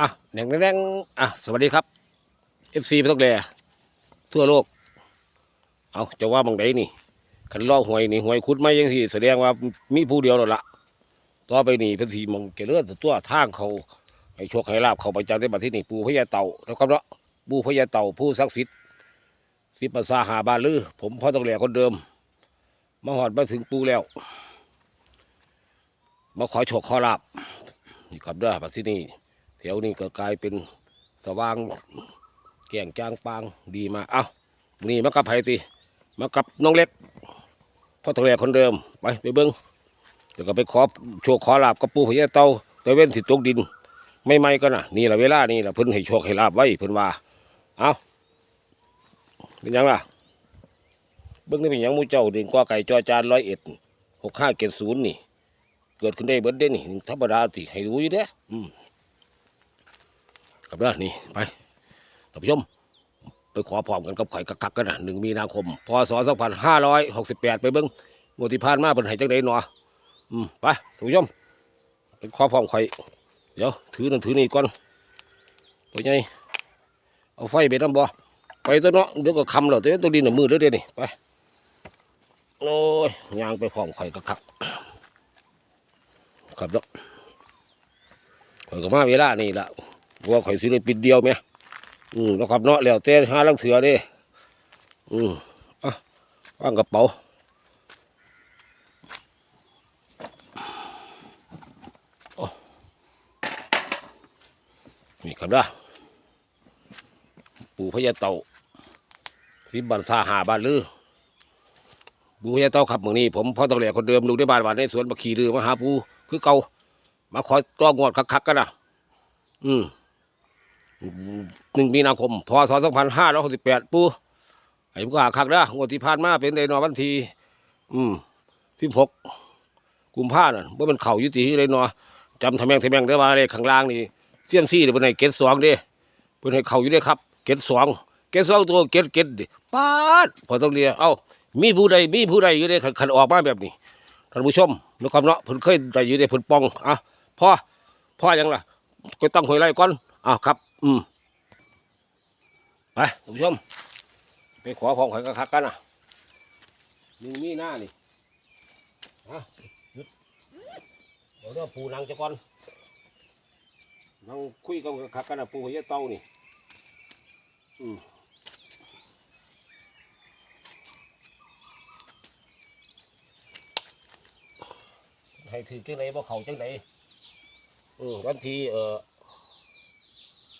อะแดงแดงอะสวัสดีครับเอฟซีไม่ต้องแลทั่วโลก เอาจะว่าบางไดนี่ขันล่อหวยนี่หวยคุดไม่ยังที่แสดงว่ามีผู้เดียวแล้วละต่อไปนี่เพิ่นสีมองเกลือต,ตัวทางเขาให้โชคให้ลาบเขาไปจังได้บัดที่นี่ปูพญาเต่าแล้วก็เนาะปูพญาเต่าผู้ศักดิ์สิทธิ์สิบภาษาหาบาลือ ผมพ่อต้องแหลคนเดิม มาหอดมาถึงปูแล้ว มาขอโชคขอลาบนี่ครับเด้อบัดที่นี่ ถวนี้ก็กลายเป็นสว่างแก่งจางปางดีมาเอ้านนี้มากับไผสิมากับน้องเล็กพ่อตะแลคนเดิมไปไปเบิ้งเดี๋ยวก็ไปขอโชคขอลาบกับปู่พญาเต่าแต่เว้นสิตกดิน ไม่ไม่ก็นะนี่แหละเวลานี่แหละเพิ่นให้โชคให้ลาบไว้เพิ่นว่าเอาเป็นยังล่ะเบิ้งนี่เป็นยังมูเจ้าดึงกว่าไก่จอจานร้อยเอ็ดหกห้าเกศูนย์นี่ เกิดขึ้นได้เบิดเด้นี่ธรรมดาสิให้รู้อยู่เด้อืม กับเด้อนี่ไปท่านผู้ชม ไปขอพร้อมกันกับข่อยกักๆกันนะหนึ่งมีนาคมพศสองพันห้าร้อยหกสิบแปดไปเบิ้งงวดที่ผ่านมาเป็นไห้จังไดหนออืมไปท่านผู้ชมไปขอพร้อมข่อยเดี๋ยวถือนั่นถือนี่ก่อนตัวใหญ่เอาไฟไปน้ำบ่ไปตัวเนาะเดี๋ยวก็คำแล้วตัวตัวดินหนึ่งมือเด้อเดี๋ยวนี่ไปโอ้ยยางไปพร้อมข่อยกักๆครับเนาะข่อยก็มาเวลานี่ละ ว่าข่อยสิได้ปิดเดียวไหมอืมแล้วครับเนาะแล้วแต่ห้าลังเถือเด้อืมอะวางกระเป๋าโอ้นี่ครับด้ปู่พญาเต่าที่บันซาหาบ้านลือปู่พญาเต่าครับเมื่อนี้ผมพ่อตะแหลกคนเดิมลูกในบ้านหวานในสวนมาขี่เรือมาหาปู่คือเก่ามาคอยตัวงวดคักๆกันนะอืม หนึ่งมีนาคมพศสองพันห้าร้อยหกสิบแปดปูไอ้ผู้ขาคักเด้องวดที่ผ่านมาเป็นในนอวันทีอืมสิบหกกุมภาพันธ์ว่ามันเข่ายุติเลยเนาะจำทำแมงทำแมงได้ว่าเลยข้างล่างนี่เสียมซี่เดี๋ยวเป็นไห้เกตสองเด้เป็นให้เข่าอยู่เด้ครับ เกตสองเกตสองตัวเกตเกตดิปาดพอต้องเรียเอ้ามีผู้ใดมีผู้ใดอยู่เด้ขันขันออกมาแบบนี้ท่านผู้ชมนะครับเนาะเพิ่นเคยได้อยู่เด้เพิ่นปองอะพ่อพ่อยังล่ะก็ต้องหอยไล่ก่อนอ้าวครับ อืมไปท่านผู้ชม ไปขอของข่อยกระคักกันนะมีมีหน้านี่ฮะหยุดเดี๋ยวเดี๋ยวปูนางจะก่อนนังคุยกันกระคักกันนะปูหัวเต้านี่ อืมให้ถือจังไหนบ่เขาจังไหนอืมวันที่เอ่อ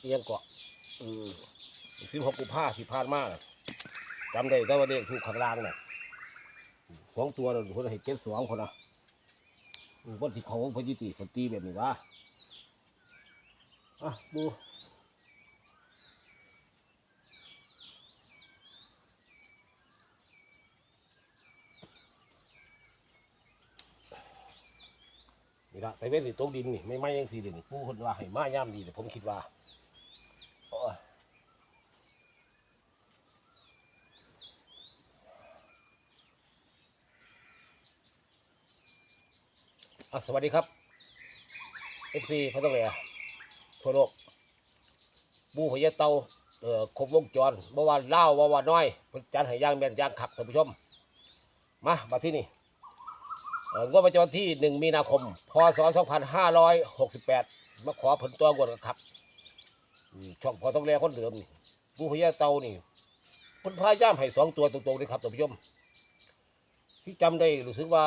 เอียงเกาะอืมสิบหกกุมภาสิผ่านมาน่ะจำได้แต่ว่าเด็กถูกข้างล่างน่ะของตัวน่ะคนให้เก็บสองคนนะอืมคนที่เขาพยิติคนตีแบบนี้วะอะดูนี่ละแต่เว้นสิตกดินนี่ไม่ไม่ยังสีเด่นผู้คนว่าให้มาย่ามดีแต่ผมคิดว่าโอ้ย อะ สวัสดีครับเอฟซีพระต้องเรียทั่วโลกบูพญาเตาเอ่อครบวงจรเมื่อวานเล่าว่าว่าน้อยจันห้ย่างแม่นย่างขับท่านผู้ชม มามาที่นี่เอ่องวดประจำวันที่หนึ่งมีนาคม พศสองพันห้าร้อยหกสิบแปดมาขอผลตัวงวดกันครับอืมช่องพอต้องเรียคนเดิมนี่บูพญาเตานี่พิ่นพายย่ามให้สองตัวตรงๆเลยครับท่านผู้ชม ที่จำได้รู้สึกว่า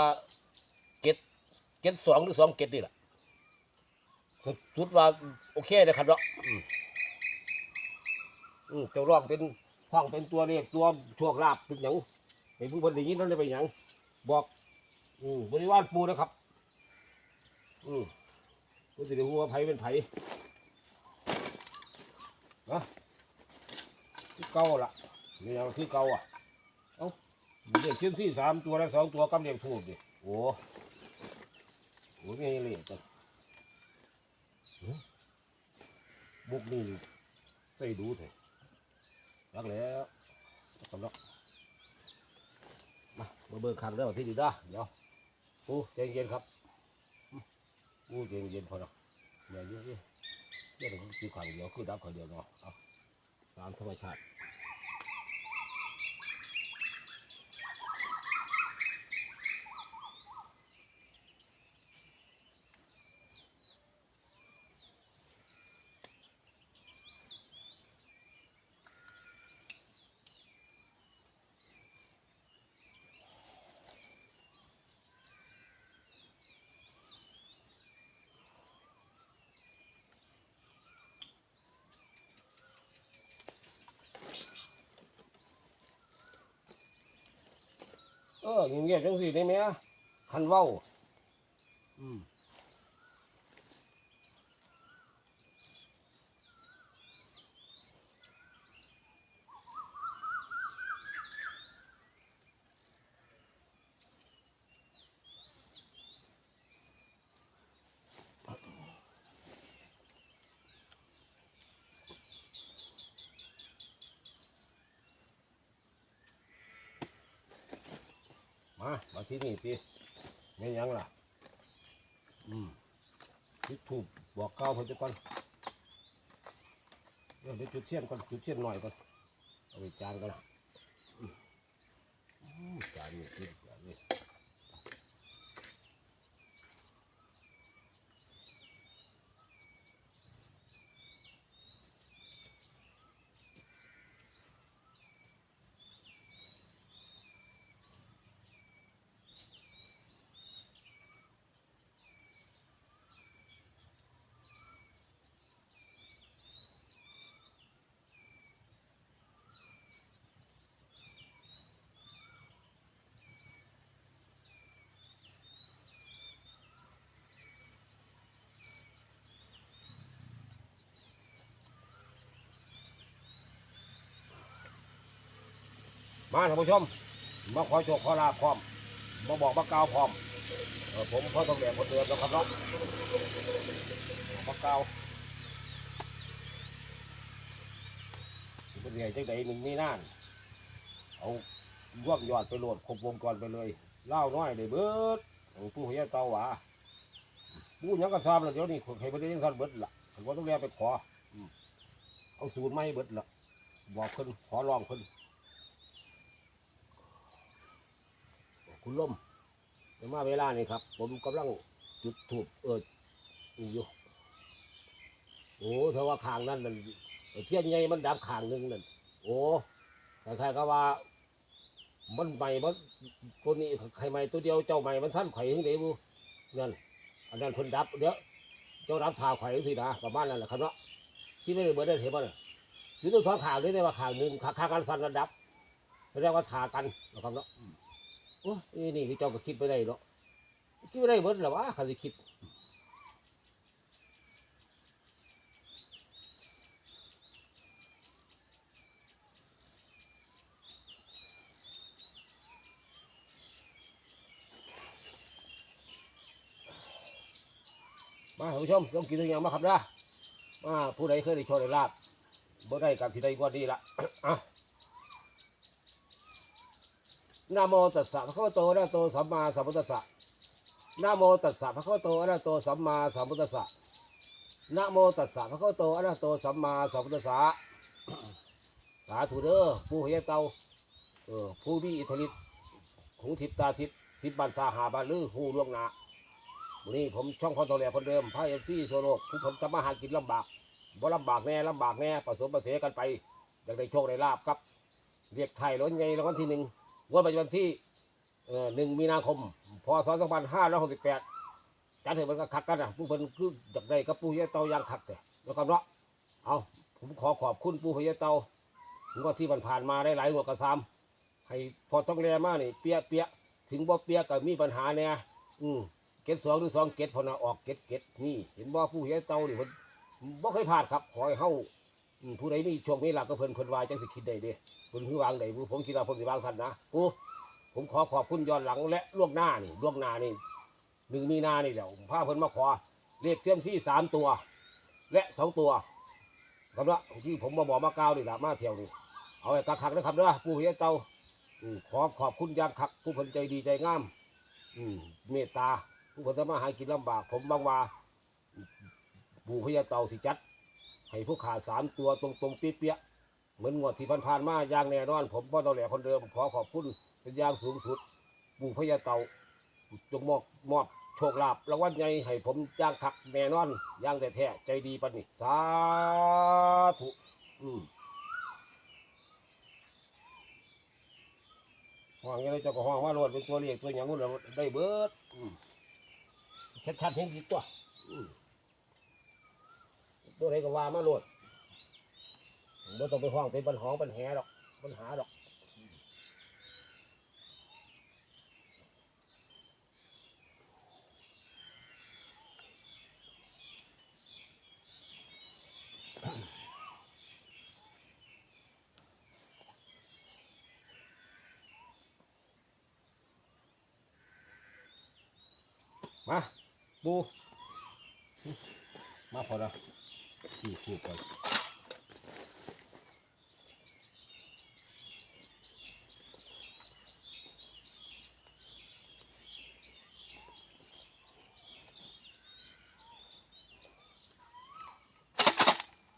เก็ดสองหรือสองเก็ดนี่แหละสุดสุดว่าโอเคนะครับเนาะอืมอืมเจ้าร่องเป็นห้องเป็นตัวเลขตัวโชคลาภเป็นอย่างไอ้ผู้คนอย่างนี้นั่นเลยเป็นอย่างบอก อืมบริวารปูนะครับ อืมกูจะได้รู้ว่าไผเป็นไผนะที่เก่าล่ะนี่ยังที่เก่าอะเอ้าเด็กชิ้นที่สามตัวและสองตัวกำเด็กถูกดิโอ้ โอ้ยไงเลยจ้ะบุกนี่ใส่ดูเถอะรักแล้วสำหรับมามาเบิกคันแล้วที่ดีด้าเดี๋ยวปูใจเย็นครับปูใจเย็นพอเนาะอย่าเยอะเดี๋ยวผมคือขังเดียวคือดับขังเดียวเนาะเอาตามธรรมชาติ เงียบๆจังสิได้ไหมคันเว้า อืม มามาที่นี่สิแม่นยังล่ะ อืมจุดถูกบอกเก้าเพิ่นจะก่อนเดี๋ยวจุดเทียนก่อนจุดเทียนหน่อยก่อนเอาไปจานกันอืมอืมจานนี่จุดจานนี่ มาท่านผู้ชมมาขอโชคขอลาภพร้อมมาบอกมากล่าวพร้อมเออผมพ่อต้องแดงคนเดิมนะครับเนาะมากล่าวเป็นไงจังใดหนึ่งนี่นั่นเอารวบยอดไปโหลดครบวงจรไปเลยเล่าน้อยเลยเบิดผู้เฮียเตาหวาผู้ยังก็ทราบแล้วเดี๋ยวนี้ใครไม่ได้ยังสันเบิดละผมต้องเรียกไปขอเอาสูตรไม่เบิดละบอกคนขอลองคน คุณล่มเดี๋ยวมาเวลานี่ครับ ผมกำลังจุดถูกเออนี่อยู่โอ้ถ้าว่าขางนั่นนั่นไอ้เทียนใหญ่มันดับขางหนึ่งนั่นโอ้แต่ใครก็ว่า มันใหม่มันตัวนี้ใครใหม่ตัวเดียวเจ้าใหม่มันท่านไข่ถึงเดียวนั่นอันนั้นเพิ่นดับเดี๋ยวเจ้าดับทาไข่สินะประมาณนั้นแหละครับเนาะที่ไม่ได้เบิดได้เห็นป่ะนี่ยอยู่ตัวสองขางนี่แต่ว่าขางหนึ่งขาขางกันฟันกันดับแสดงว่าทากันนะครับเนาะ อ้ยนี่คือเจ้าก็คิดไปได้เนาะคิดไปได้เบิดหรอวะข้าสิคิดมาท่านผู้ชมต้องกินตัวอย่างมาครับนะมาผู้ใดเคยได้โชว์ได้ลาบบ่ได้กันที่ใดกว่าดีละอะ นะโมตัสสะพระคัมภโตอะระหะโตสัมมาสัมพุทธัสสะนะโมตัสสะพระคัมภโตอะระหะโตสัมมาสัมพุทธัสสะนะโมตัสสะพระคัมภโตอะระหะโตสัมมาสัมพุทธัสสะสาธุเด้อผู้เฮียเตาเออผู้มีอิทธิฤทธิ์หูทิพตาทิพทิพบันสาหาบาลือหูล่วงหนาวันนี้ผมช่องคอนโทรลคนเดิมพระเอฟซีโซโลกผู้ผมทำมาหากินลำบากบ่ลำบากแน่ลำบากแน่ผสมผสานกันไปอยากได้โชคได้ลาบครับเรียกไทยล้นไงรางวัลที่หนึ่ง งวดปัจจุบันที่เอ่อหนึ่งมีนาคม พศสองพันห้าร้อยหกสิบแปดการถือมันก็คักกันนะผู้เป็นคือจากได้กับผู้เฮียเตายางคักแต่แล้วก็เนาะเอาผมขอขอบคุณผู้เฮียเตางวดที่ผ่านมาได้หลายงวดกระซามให้พอต้องแรมานี่เปียเปียถึงบ่เปียก็มีปัญหาเนี่ยอืมเกตสองหรือสองเกตพอนะออกเกตเกตนี่ เห็นบ่ผู้เฮียเตานี่เพิ่นบ่เคยพลาดครับขอให้เฮา อืมผู้ใดมีโชคมีลาภก็เพิ่นเพิ่นวายจังสิคิดได้เด้คุณคือวางไหนผมคิดว่าผมสิวางสันนะปูผมขอขอบคุณย้อนหลังและล่วงหน้านี่ล่วงหน้านี่หนึ่งมีนานี่แหละผมพาเพิ่นมาขอเลขเสียมที่สามตัว และสองตัวครับละที่ผมมาบอกมาก้าวนี่ละมาเที่ยวนี่เอาไว้กักขักนะครับเด้อปู่เฮียเตาอืมขอขอบคุณยางคักผู้เพิ่นใจดีใจงามอืมเมตตาผู้เพิ่นทำมาหากินลำบาก ผมบางว่าปู่เฮียเตาสิจัด ให้ผู้ขาดสามตัวตรงๆเปี้ยๆเหมือนงวดที่ผ่านๆมาอย่างแน่นอน ผมพ่อตอแหลคนเดิมขอขอบคุณเป็นอย่างสูงสุดปู่พญาเต่าจงมอบมอบโชคลาภรางวัลใหญ่ให้ผมอย่างคักแน่นอนอย่างแต่แท้ใจดีปานนี้สาธุอืมห้องยังไงเจ้าก็ห้องว่าโลดเป็นตัวเลขตัวอย่างนู้นเราได้เบิดชัดๆเห็นดีตัวอืม ตัวไหนก็ว่ามาโลดไม่ต้องไปห้องเป็นปัญหาปัญหาดอกปัญหาดอกมาดูมาพอแล้ว นี่นี่ก่อน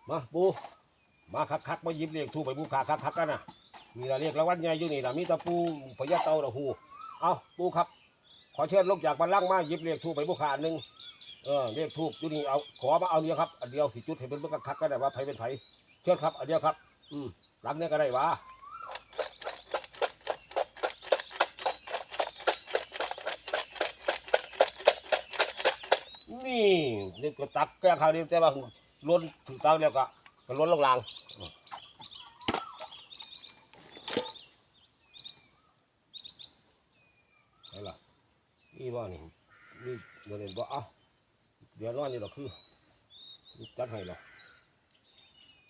มาปูมาคักคักมาหยิบเรียกทูไปปูขาคักคักกันนะมีละเรียกรางวัลใหญ่อยู่นี่นะมีตะปูพญาเต่าละหูเอาปูครับ ขอเชิญลงจากบันลังมาหยิบเรียกทูไปบุคคาหนึ่ง เออเรียกทูบอยู่นี่เอาขอมาเอาเดียวครับอันเดียวสิจุดให้เป็นเบิ่งคักก็ได้ว่าไผเป็นไผเชิญครับอันเดียวครับ อืมหลังเนี้ยก็ได้วะนี่นี่ก็ตักแก้ข้าวเดียวแต่ว่าล้นถึงตักเดียวก็ก็ล้นลงลางอ้ล่ะนี่บ่นี่นี่เดี๋ยวนี้บ่เอา เดี๋ยร้อนนี่หรอคือจัดให้หรอก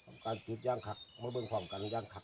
ทำการจุดย่างขักมาเบิ่งความกันย่างขัก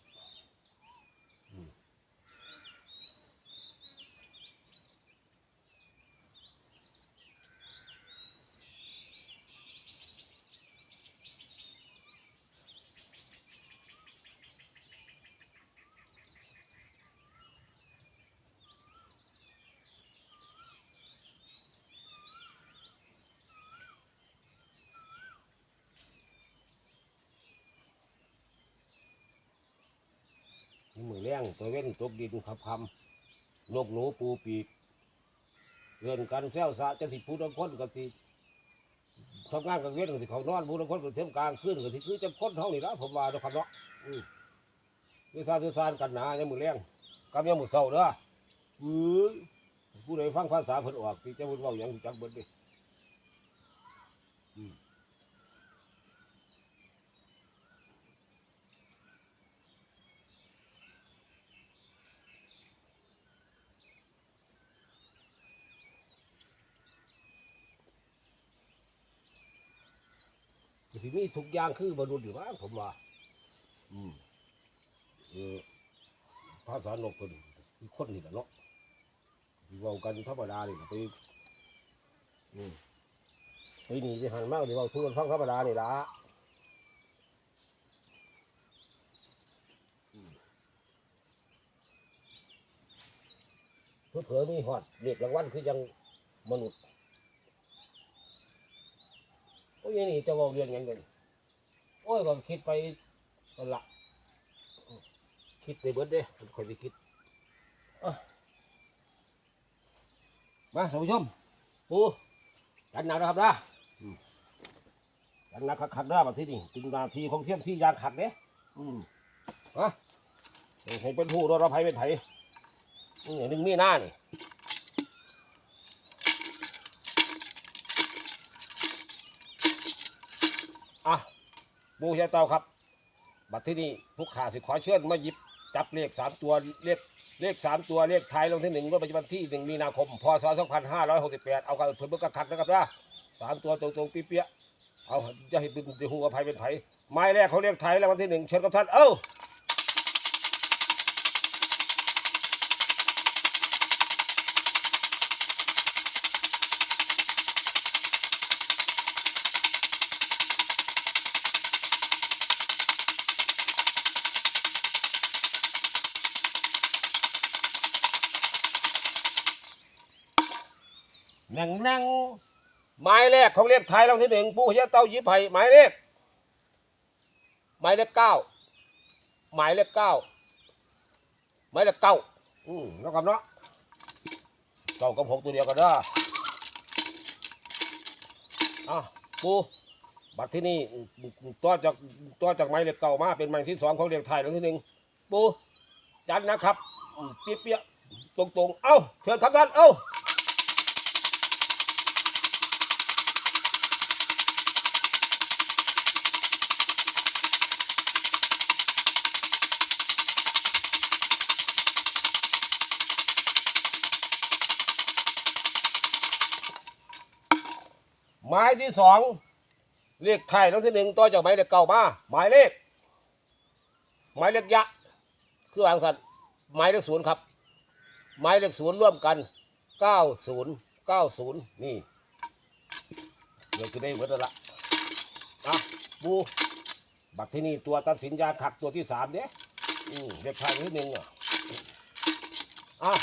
มือแรงตัวเว้นตกดินขับคำนกหนูปูปีกเรือนกันแซวสะจะสิพูดคนก็สิทำงานกลางเว้นก็สิเขานอนพูดคนก็เที่ยงกลางคืนก็สิคือจะคนเท่านี้ละผมว่าเนาะครับเนาะอืมคือซาคือซานกันหนาในมือแรงกับยังมือเศร้าเด้ออือผู้ใดฟังภาษาเพิ่นออกที่จะพูดว่าอย่างจักเบิดดิ ที่มีทุกอย่างคือบรรลุหรือว่าผมว่า อืมเออภาษานกคนคือคนนี่แหละเนาะเว้ากันธรรมดานี่ไปอืมไปหนี่ที่หันมากที่เว้าสู้กันฟังธรรมดานี่ละอืมเผลอมีหอดเรียกรางวัลคือยังมนุษย์ โอ้ยนี่จะบอกเรื่องหยังไงโอ้ยก็คิดไปนั่นละคิดไปเบิดเด้คอยไปคิดเอ้อมาท่านผู้ชมปูกันหนักนะครับนะอืมกันหนักขักๆนะบัดที่นี่ถึงนาทีของเทียมที่ยางขัดเด้อืมฮะให้เป็นผู้รอดภัยเป็นไถอืมอย่างหนึ่งมีหน้านี่ อะบูชาเตาครับ บัดที่นี่ผู้ขาสิขอเชิญมาหยิบจับเลขสามตัวเลขเลขสามตัวเลขไทายลงที่หนึ่งงวดปัจจุบันที่หนึ่งมีนาคมพศสองพันห้าร้อยหกสิบแปดเอากันเพิ่มเพิ่มคักนะครับนะสามตัวตรงๆเปี้ยๆเอาจะให้เป็นจะหูอภัยเป็นไผไม้แรกเขาเรียกไทยแล้ววันที่หนึ่งเชิญกับท่านเอ้า นั่งนั่งไม้แรกเขาเรียกไทยแล้ววันที่หนึ่งผู้เชี่ยเต้าหยิบไผ่ไม้เลขหมายเลขเก้าหมายเลขเก้าหมายเลขเก้าอืมแล้วกันเนาะเก้ากับหกตัวเดียวกันเด้ออะปูบัตรที่นี่ตัวจากตัวจากหมายเลขเก้ามาเป็นหมายที่สองของเรียกไทยแล้วที่หนึ่งปูจันนะครับอืมเปี้ยตรงๆ เอ้าเถิดครับท่านเอ้า หมายที่สองเลขไทยทั้งที่หนึ่งต่อจากหมายเลขเก่ามาหมายเลข หมายเลขยะ คือวางสันหมายเลขศูนย์ครับ หมายเลขศูนย์ร่วมกันเก้าศูนย์เก้าศูนย์นี่เดี๋ยวจะได้หมดละอะบูบัตรที่นี่ตัวตัดสินยาขักตัวที่สามเนี่ยอืมเลขไทยที่หนึ่งอะอะ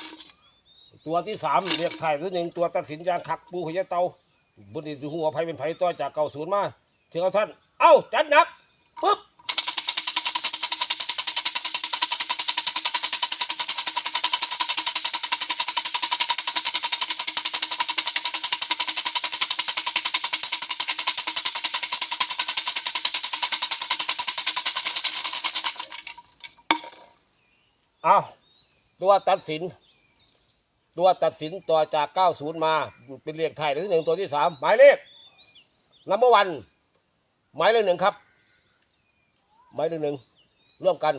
ตัวที่สามเลขไทยที่หนึ่งตัวตัดสินยาขักปูขยะเตา บุญดีหัวไผเป็นไผต่อจากเก่าศูนย์มาเชิญเอาท่าน เอ้า จัดหนักปุ๊บเอาตัวตัดสิน ตัวตัดสินต่อจาก 90 มาเป็นเลขไทายที่หนึ่งตัวที่สามหมายเลขนัมเบอร์วันหมายเลขหนึ่งครับ หมายเลขหนึ่งร่วมกัน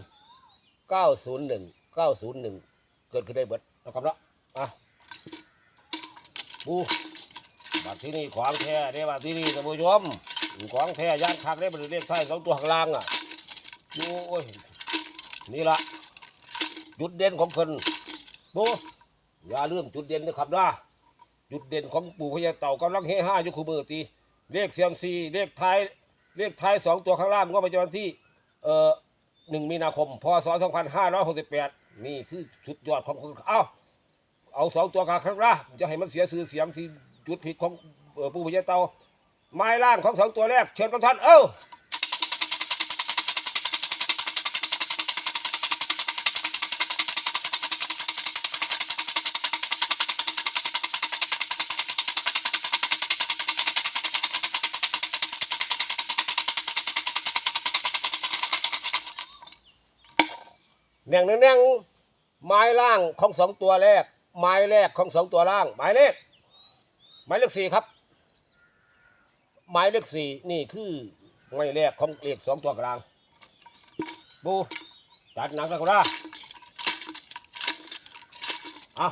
901 901 เกิดขึ้นได้เบิดนะครับเนาะอะบูบัตรที่นี่ของแท้ได้บัตรที่นี่ท่านผู้ชมของแท้ย่างคักได้บัตรเลขไทยสองตัวข้างล่างอะโอ้ยนี่ละจุดเด่นของเพิ่นบู อย่าลืมจุดเด่นนะครับนะจุดเด่นของปู่พญาเต่ากำลังเฮห้าอยู่คูเบอร์ตีเลขเสียงซีเลขท้ายเลขท้ายสองตัวข้างล่างงวดประจำวันที่เอ่อหนึ่งมีนาคมพศสองพันห้าร้อยหกสิบแปดนี่คือสุดยอดของคนเอ้าเอาสองตัวข้างล่างจะให้มันเสียสื่อเสียงที่จุดผิดของปู่พญาเต่าไม้ล่างของสองตัวแรกเชิญกับท่านเอ้า แหน่งหนึ่งแหน่งไม้ล่างของสองตัวแรก ไม้แรกของสองตัวล่าง หมายเลขหมายเลขสี่ครับ หมายเลขสี่นี่คือไม้แรกของเลขสองตัวกลางบูจัดหนักแล้วครับเอา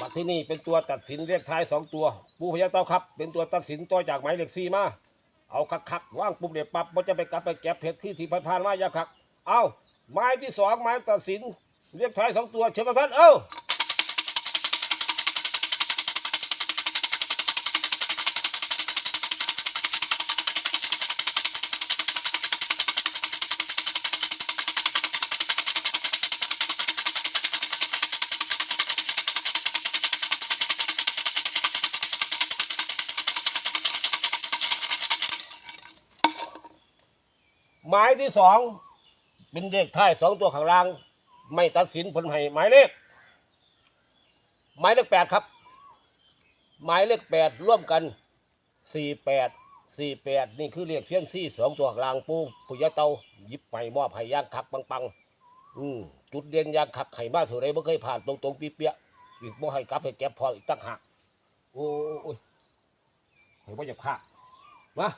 บัตรที่นี่เป็นตัวตัดสินเลขท้ายสองตัว ปูพญาเต้าครับ เป็นตัวตัดสินต่อจากหมายเลขสี่มาเอาคักคักๆว่างปุ๊บเดี๋ยวปั๊บมันจะไปกลับไปแก็บเพชรที่ที่ผ่านๆมาอย่าคัก เอาไม้ที่สองไม้ตัดสินเรียกท้ายสองตัวเชิญกับท่านเอ้าไม้ที่สอง เป็นเลขท้ายสองตัวข้างล่าง ไม่ตัดสินผลให้หมายเลข หมายเลขแปดครับ หมายเลขแปดร่วมกันสี่แปดสี่แปดนี่คือเลขเชียงซี่สองตัวข้างล่างปูปุยเตายิบไปมอบให้ยางคักปังปังๆอืมจุดเด่นยางคักไข่มาเท่าไรไม่เคยผ่านตรงตรงๆเปียอีกบ่ให้กลับให้แก็บพออีกตั้งหักโอ้ยเห็นว่าจะพลาดมา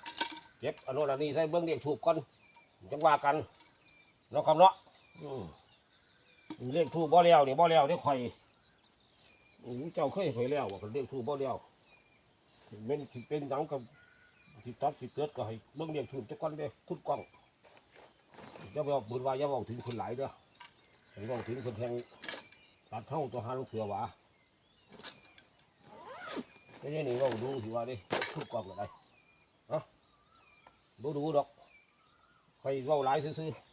เก็บอนโนนันนี้ใส่เบื้องเรียกถูกก่อนจังว่ากัน เนาะครับเนาะอืมเลขทูบบ่แล้วเนี่บ่แล้วเนี่ข่อยอู้เจ้าเคยข่อยแล้วว่าเป็นเลขทูบบ่แล้วเป็นเป็นหยังกับสิตัดสิเกิดก็ให้เบิ่งเลขทูบจักก่อนเด้คุณกล้องอย่าบอกบุญว่าอย่าบอกถึงคนหลายเด้อให้บอกถึงคนแทงตัดเท่าตัวหาลูกเสือหวาไม่ใช่นี่เว่าดูสิว่าดิคุณกล้องก็ได้เนะบ่ดูดอกใครเว้าหลายซื่อๆ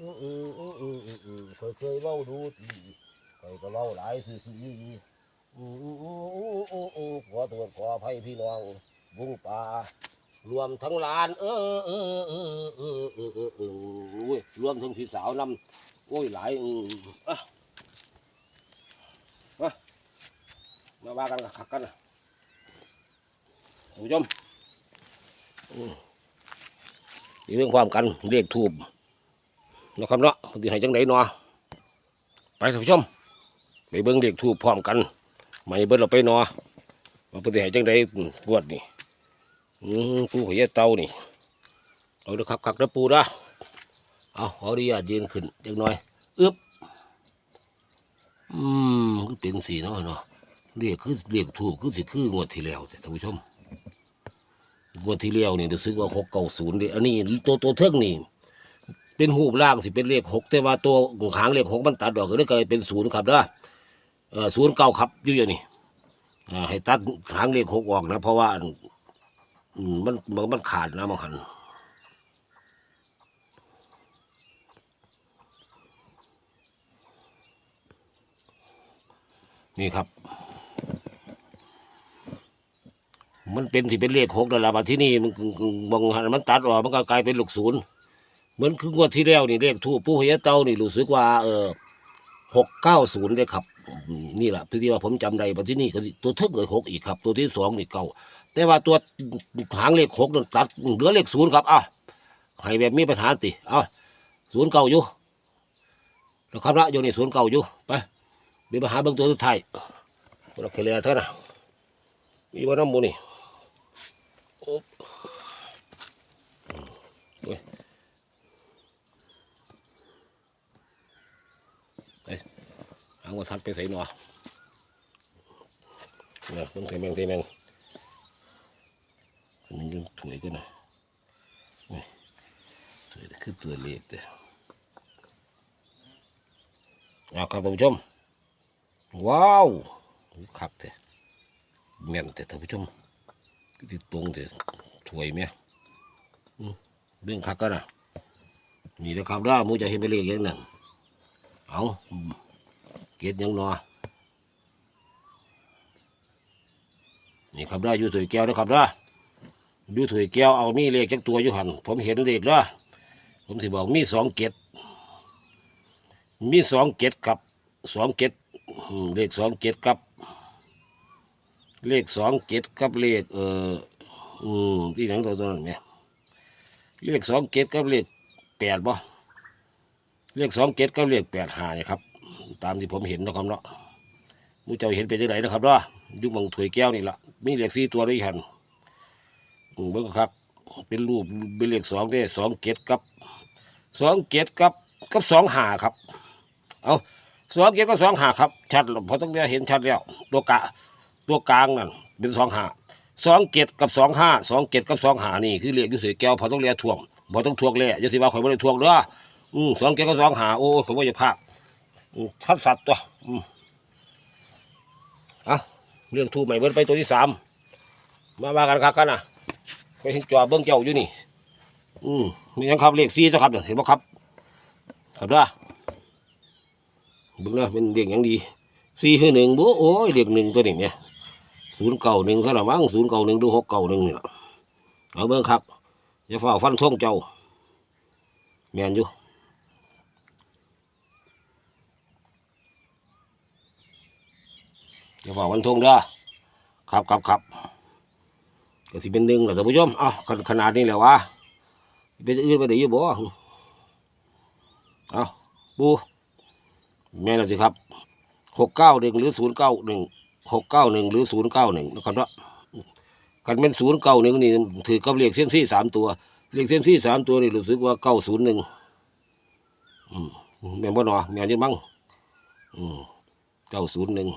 อืมอืมอืมอืมอือืมเคยเคยเล่าดูดีเคยก็เล่าหลายสื่อสื่ออืมอืมอืมอืมอืมอืมขอโทษขออภัยพี่น้องบุ้งป่ารวมทั้งลาน เออเออเออเออเออเออเออโอ้ยรวมทั้งพี่สาวนำโอ้ยหลายอืมอะมาว่ากันขักกันนะท่านผู้ชมอีเรื่องความกันเรียกทูบ นะครับเนาะที่ให้จังไดเนาะไปท่านผู้ชม ไปเบิ่งเรียกทูบพร้อมกันไม่เบิ่งเราไปเนาะว่าเพิ่นสิให้จังไดบวชนี่อืมปูหัวเต่านี่เอาเด้อครับคักเด้อปูด้อเอาขออนุญาตยืนขึ้นจักหน่อยอึบอืมคือเป็นสีเนาะเนาะเรียกคือเรียกทูบคือสิคืองวดที่แล้วท่านผู้ชมงวดที่แล้วนี่รู้สึกว่าหกเก้าศูนย์เด้อันนี้ตัวตัวเทิงนี่ เป็นหูปล่างสิเป็นเลขหกแต่ว่าตัวหางเลขหกมันตัดดอกก็เลยกลายเป็นศูนย์ครับเด้อเออศูนย์เก้าครับอยู่อย่างนี้ให้ตัดหางเลขหกออกนะ เพราะว่าอันอืมมันมันมันขาดนะมันหันนี่ครับ มันเป็นสิเป็นเลขหกนั่นแหละมาที่นี่มันบางหันมันตัดออกมันก็กลายเป็นลูกศูนย์ เหมือนคืองวดที่แล้วนี่เลขทูปผู้พญาเต้านี่รู้สึกว่า เออหกเก้าศูนย์เลยครับ นี่แหละพี่ที่ว่าผมจำได้มาที่นี่ก็ตัวเทึกเลยหกอีกครับ ตัวที่สองนี่เก้าแต่ว่าตัวหางเลขหกนั่นตัดเหลือเลขศูนย์ครับอ้าวใครแบบมีปัญหาติเอ้าศูนย์เก่าอยู่แล้วครับละอยู่ในศูนย์เก่าอยู่ไปมีปัญหาเบื้องตัวสุดท้ายเราเคลียร์เท่านะมีว่าน้ำมูนี่โอ๊บโอ้ย เอาวัทัดไปใส่หนอเนี่ยต้องใส่แมงใส่แมงมันยังถวยกันนะนี่ถวยคือตัวเล็กแต่เอาครับท่านผู้ชม ว้าวคักแต่แม่นแต่ท่านผู้ชมที่ตรงแต่ถวยไหมเรื่องคักกันนะนี่นะครับด้ามูจะเห็นไปนเลขอย่างนั้นเอา เกตยังนอนี่ครับได้ยูถวยแก้วนะครับนะดูถวยแก้วเอามีเลขจักตัวอยู่หันผมเห็นเลขแล้วผมสิบอกมีสองเกตมีสองเกตครับสองเกตเลขสองเกตครับ เลขสองเกตกับเลขเอ่ออืมที่หนังตัวตัวนั้นเนี่ยเลขสองเกตกับเลขแปดบ่เลขสองเกตกับเลขแปดหาเนี่ยครับ ตามที่ผมเห็นนะครับเนาะมูเจ้าเห็นเป็นยังไงนะครับเนาะยุคมังถวยแก้วนี่ละมีเหลขสี่ตัวด้วยหันอืมเบิ่งครับ เป็นรูปเป็นเหลขสองเนี่ยสองเกตกับสองเกตกับกับสองหาครับ เอาสองเกตกับสองหาครับ ชัดเพราะต้องได้เห็นชัดแล้วตัวกะตัวกลางนั่นเป็นสองหาสองเกตกับสองห้าสองเกตกับสองหานี่คือเหลขอยุสวยแก้วพอต้องเรียกทวงพอต้องทวงเลยอย่าสิว่าข่อยไม่ได้ทวงเด้ออืมสองเกตกับสองหาโอ้ผมว่าจะพลาด ชัดสัตว์ตัวอืมเอาเรื่องทูใหม่เบิ้ไปตัวที่สามมามากันครับกันนะไปเห็นจอเบิ้งเจ้าอยู่นี่ อืมมียังครับเลขสี่เจ้าครับเดี๋ยวเห็นบ่ครับครับด้อเบิ้งเด้อเป็นเลขหยังดีสี่คือหนึ่งบุโอ้ยเลขหนึ่งตัวหนี้เนี่ยศูนย์เก่าหนึ่งซะละมั้งศูนย์เก่าหนึ่งดูหกเก่าหนึ่งนี่ล่ะเอาเบิ้งครับอย่าฝ่าฟันท่งเจ้าแมนอยู่ อย่าบอกวันทงเด้อครับครับครับก็สิเป็นหนึ่งแหละท่านผู้ชมเอ้าขขนาดนี้แหละวะเป็นอื่นไปได้ยี่บ่เอาบูแม่นและสิครับหกเก้าหนึ่งหรือศูนย์เก้าหนึ่งหกเก้าหนึ่งหรือศูนย์เก้าหนึ่งนะครับเนาะกันเป็นศูนย์เก้าหนึ่งนี่ถือกับเลขเส้นซี่สามตัวเลขเส้นซี่สามตัวนี่รู้สึกว่าเก้าศูนย์หนึ่งอืมแม่บ่หนอแม่ยังมั้งอืมเก้าศูนย์หนึ่ง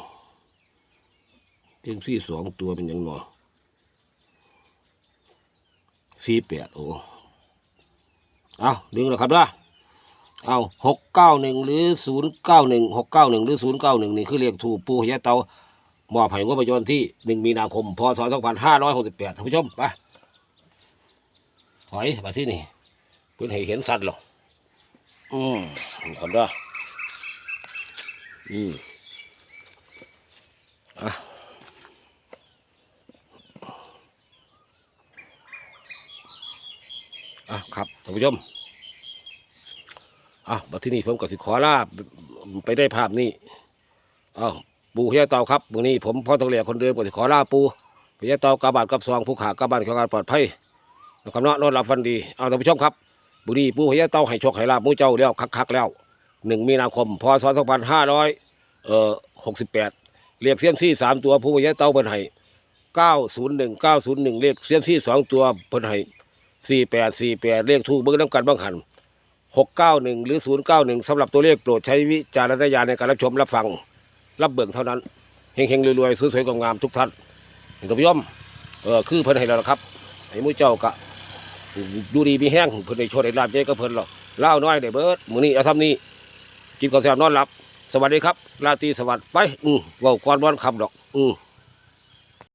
เพียงสี่สองตัวเป็นยังหนอสี่แปดโอ้เอาดึงแล้วครับนะเอาหกเก้าหนึ่งหรือศูนย์เก้าหนึ่งหกเก้าหนึ่งหรือศูนย์เก้าหนึ่งนี่คือเรียกถูกปูพญาเตามอบให้งบประจำวันที่หนึ่งมีนาคมพศสองพันห้าร้อยหกสิบแปดท่านผู้ชมไปถอยมาที่นี่เพื่อนให้เห็นสัตว์หรอกอืมครับนะอืมอะ อะครับท่านผู้ชมอะบัดที่นี่ผมก็สิขอลาไปได้ภาพนี้อ้าวปูพญาเต่าครับวันนี้ผมพ่อตองเหลียคนเดิมก็สิขอลาปูพญาเต่ากาบาดกับซองผู้ขากาบานของการปลอดภัยนะครับเนาะนอนหลับฟันดีเอาท่านผู้ชมครับบุรีปูพญาเต่าให้โชคให้ลาบมูเจ้าแล้วคักๆแล้วหนึ่งมีนาคมพศสองพันห้าร้อยเอ่อหกสิบแปดเรียกเสียมซี่สามตัวผู้พญาเต่าเป็นให้เก้าศูนย์หนึ่งเก้าศูนย์หนึ่งเรียกเสียมซี่สองตัวเป็นให้ สี่แปดสี่แปดเลขทูกเบิ้งน้ำกันบ้างหันหกเก้าหนึ่งหรือศูนย์เก้าหนึ่งสำหรับตัวเลขโปรดใช้วิจารณญาณในการรับชมรับฟัง รับเบิ่งเท่านั้นเฮงๆรวยๆสวยๆงามๆทุกท่านเห็นกับพี่ยมเออคือเพิ่นให้เราละครับไอ้หมูเจ้ากะดูดีมีแห้งเพิ่นได้โชดได้ลาบใจก็เพิ่นหรอกเล่าน้อยได้เบิร์ดมื้อนี้เอาทำนี้กินข้าวแซ่บนอนหลับ สวัสดีครับราตรีสวัสดิ์ไปอือว้าก่อนวันคำดอก อือ